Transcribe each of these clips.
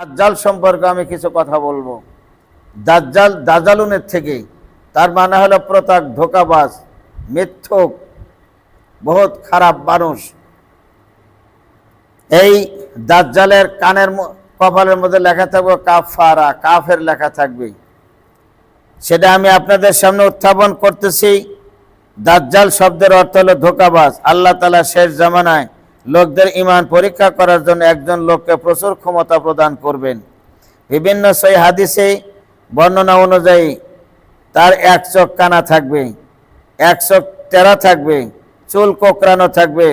দাজ্জাল সম্পর্কে আমি কিছু কথা বলব। দাজ্জাল দাজালুনের থেকে তার মানে হলো প্রতাক, ধোকাবাজ, মিথ্যক, বহুত খারাপ মানুষ। এই দাজ্জালের কানের কপালের মধ্যে লেখা থাকবে কাফারা কাফের লেখা থাকবে। সেটা আমি আপনাদের সামনে উত্থাপন করতেছি। দাজ্জাল শব্দের অর্থ হলো ধোকাবাজ। আল্লাহ তালা শেষ জামানায় লোকদের ইমান পরীক্ষা করার জন্য একজন লোককে প্রচুর ক্ষমতা প্রদান করবেন। বিভিন্ন সেই হাদিসে বর্ণনা অনুযায়ী তার এক চোখ কানা থাকবে, এক চোখ টেরা থাকবে, চুল কোকড়ানো থাকবে,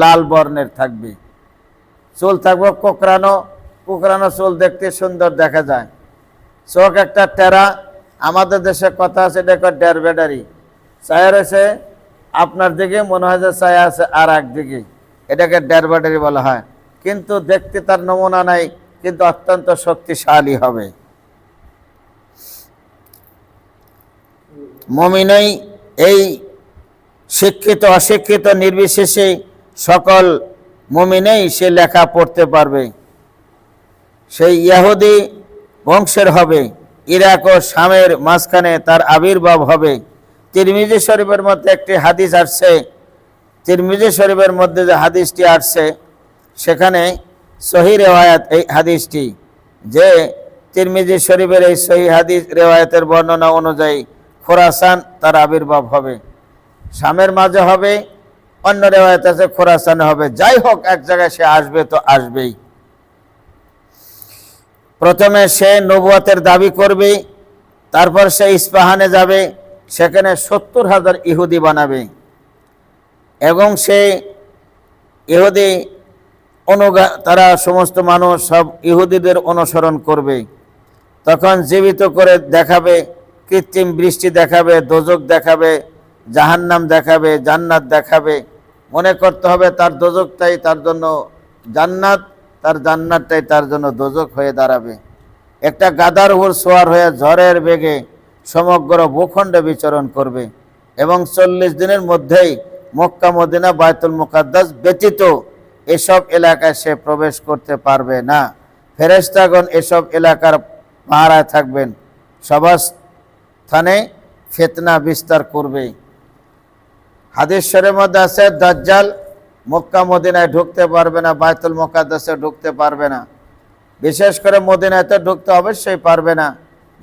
লাল বর্ণের থাকবে। চুল থাকবে কোকড়ানো কোকড়ানো চুল দেখতে সুন্দর দেখা যায়। চোখ একটা টেরা, আমাদের দেশে কথা আছে, এটা ডের বেডারি ছায়া রয়েছে আপনার দিকে, মনে হয় যে ছায়া আছে আর এক দিকে। এটাকে ডের বেডারি বলা হয়। কিন্তু দেখতে তার নমুনা নাই, কিন্তু অত্যন্ত শক্তিশালী হবে। মমিনই এই শিক্ষিত, অশিক্ষিত, নির্বিশেষে সকল মমিনেই সে লেখা পড়তে পারবে। সেই ইয়াহুদি বংশের হবে। ইরাক ও শামের মাঝখানে তার আবির্ভাব হবে। তিরমিজি শরীফের মধ্যে একটি হাদিস আসছে তিরমিজি শরীফের মধ্যে যে হাদিসটি আসছে, সেখানে সহি রেওয়ায়াত এই হাদিসটি যে তিরমিজি শরীফের এই সহি হাদিস রেওয়ায়াতের বর্ণনা অনুযায়ী খোরাসান তার আবির্ভাব হবে। শামের মাঝে হবে, অন্য রেওয়ায়ত আছে, খোরাসানে হবে। যাই হোক, এক জায়গায় সে আসবে তো আসবেই। প্রথমে সে নবুয়তের দাবি করবে, তারপর সে ইস্পাহানে যাবে, সেখানে সত্তর হাজার ইহুদি বানাবে। এবং সে ইহুদি অনুগা, তারা সমস্ত মানুষ সব ইহুদিদের অনুসরণ করবে। তখন জীবিত করে দেখাবে, কৃত্রিম বৃষ্টি দেখাবে, দোজক দেখাবে, জাহান্নাম দেখাবে, জান্নাত দেখাবে। মনে করতে হবে তার দোজকটাই তার জন্য জান্নাত, তার জান্নাতটাই তার জন্য দোজক হয়ে দাঁড়াবে। একটা গাদার উপর সোয়ার হয়ে ঝড়ের বেগে সমগ্র ভূখণ্ডে বিচরণ করবে এবং চল্লিশ দিনের মধ্যেই মক্কা মদিনা বায়তুল মুকাদ্দাস ব্যতীত এসব এলাকায় সে প্রবেশ করতে পারবে না। ফেরেস্তাগণ এসব এলাকার পাহারায় থাকবেন। সবার স্থানে ফেতনা বিস্তার করবে। হাদিসের মধ্যে আছে, দাজ্জাল মক্কা মদিনায় ঢুকতে পারবে না বায়তুল মোকাদ্দাসে ঢুকতে পারবে না। বিশেষ করে মদিনায় তো ঢুকতে অবশ্যই পারবে না।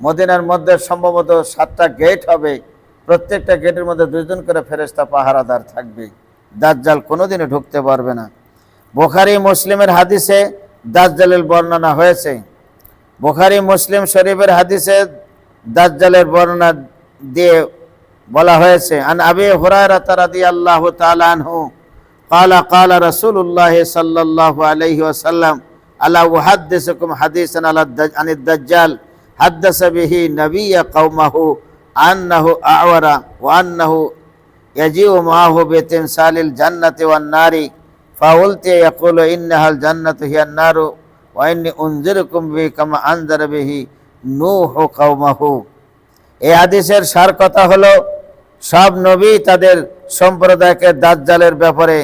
মদিনার মধ্যে সম্ভবত সাতটা গেট হবে। প্রত্যেকটা গেটের মধ্যে দুজন করে ফেরেস্তা পাহারাদার থাকবে দাজ্জাল কোনোদিনও ঢুকতে পারবে না বোখারি মুসলিমের হাদিসে দাজ্জালের বর্ণনা হয়েছে বোখারি মুসলিম শরীফের হাদিসে দাজ্জালের বর্ণনা দিয়ে বলা হয়েছে আন আবি হুরায়রা রাদিয়াল্লাহু তাআলা আনহু قال قال رسول الله صلى الله عليه وسلم الا احدثكم حديثا على الدج- عن الدجال حدث به نبي قومه আন্নাহু আওয়ারা ও আন্নাহু ইয়াজিউ মাহু বেতেন সালিল জান্নাতে ওয়ান নারি। ফাউলতে ইয়াকুল ইন্নাহাল জান্নাত হিয়ান নারু ওয়াইন্নি উনজিরুকুম বি কামা আনজার বিহি নূহ কওমাহু। এই হাদিসের সার কথা হলো, সব নবী তাদের সম্প্রদায়কে দাজ্জালের ব্যাপারে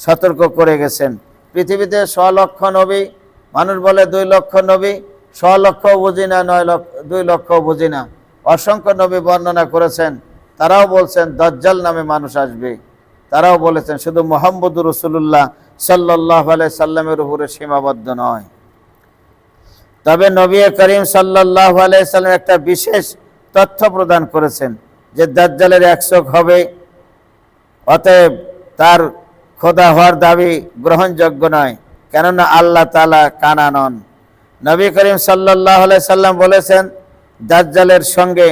সতর্ক করে গেছেন। পৃথিবীতে ছ লক্ষ নবী, মানুষ বলে দুই লক্ষ নবী, ছ লক্ষ বুঝি না, নয় লক্ষ, দুই লক্ষ বুঝি না। অসংখ্য নবী বর্ণনা করেছেন, তারাও বলছেন দজ্জাল নামে মানুষ আসবে। তারাও বলেছেন শুধু মোহাম্মদ রসুল্লাহ সাল্লাহ আলাই সাল্লামের উপরে সীমাবদ্ধ নয়। তবে নবী করিম সাল্লাহ আলাইসাল্লাম একটা বিশেষ তথ্য প্রদান করেছেন যে দাজ্জালের এক হবে, অতএব তার খোদা হওয়ার দাবি গ্রহণযোগ্য নয়, কেননা আল্লাহ তালা কানা নন। নবী করিম সাল্লাহ সাল্লাম বলেছেন দাজ্জালের সঙ্গে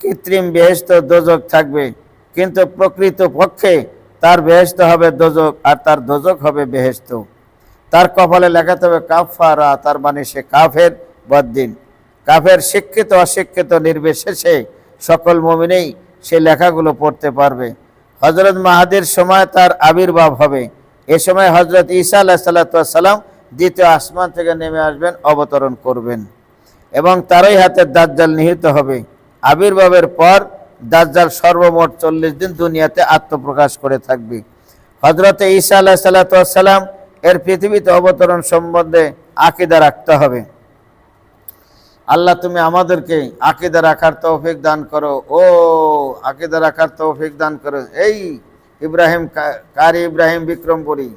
কৃত্রিম বেহেস্ত দোজক থাকবে, কিন্তু প্রকৃত পক্ষে তার বেহেস্ত হবে দোজক আর তার দোজক হবে বেহেস্ত তার কপালে লেখাতে হবে কাফারা তার মানে সে কাফের বদ্দিন। কাফের শিক্ষিত, অশিক্ষিত, নির্বিশেষে সকল মমিনেই সে লেখাগুলো পড়তে পারবে। হজরত মাহাদির সময় তার আবির্ভাব হবে। এ সময় হজরত ঈসা আল্লাহ সাল্লা সাল্লাম দ্বিতীয় আসমান থেকে নেমে আসবেন, অবতরণ করবেন। এবং তারই হাতে দাজ্জাল নিহিত হবে। আবির্ভাবের পর দাজ্জাল সর্বমোট চল্লিশ দিন দুনিয়াতে আত্মপ্রকাশ করে থাকবে। হজরত ঈসা আল্লাহ সাল্লাম এর পৃথিবীতে অবতরণ সম্বন্ধে আকিদা রাখতে হবে। আল্লাহ, তুমি আমাদেরকে আকিদা রাখার তৌফিক দান করো। ও, আকিদা রাখার তৌফিক দান করো। এই ইব্রাহিম কারি ইব্রাহিম বিক্রমপুরী।